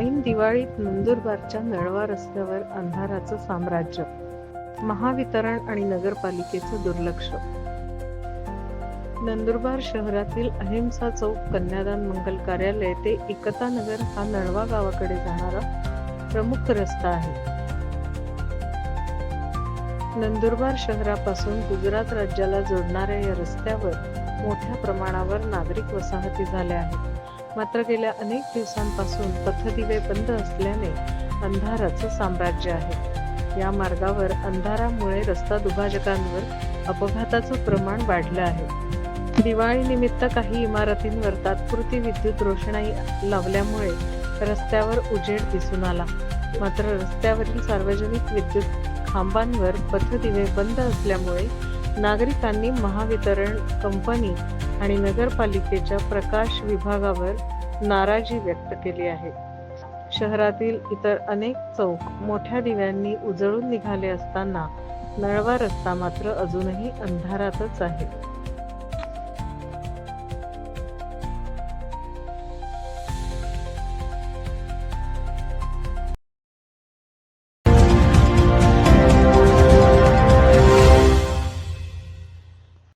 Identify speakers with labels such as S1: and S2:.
S1: दिवाळीत नंदुरबारच्या नळवा रस्त्यावर अंधाराचं साम्राज्य महावितरण आणि नगरपालिकेचं दुर्लक्ष. नंदुरबार शहरातील अहिंसा चौक कन्यादान मंगल कार्यालय ते एकता नगर हा नळवा गावाकडे जाणारा प्रमुख रस्ता आहे. नंदुरबार शहरापासून गुजरात राज्याला जोडणाऱ्या या रस्त्यावर मोठ्या प्रमाणावर नागरिक वसाहती झाल्या आहेत. मात्र गेल्या अनेक दिवसांपासून पथदिवे बंद असल्याने अंधाराचं साम्राज्य आहे. या मार्गावर अंधारामुळे रस्ता दुभाजकांवर अपघाताचं प्रमाण वाढलं आहे. दिवाळीनिमित्त काही इमारतींवर तात्पुरती विद्युत रोषणाई लावल्यामुळे रस्त्यावर उजेड दिसून आला. मात्र रस्त्यावरील सार्वजनिक विद्युत खांबांवर पथदिवे बंद असल्यामुळे नागरिकांनी महावितरण कंपनी आणि नगरपालिकेच्या प्रकाश विभागावर नाराजी व्यक्त केली आहे. शहरातील इतर अनेक चौक मोठ्या दिव्यांनी उजळून निघाले असताना नळवा रस्ता मात्र अजूनही अंधारातच आहे.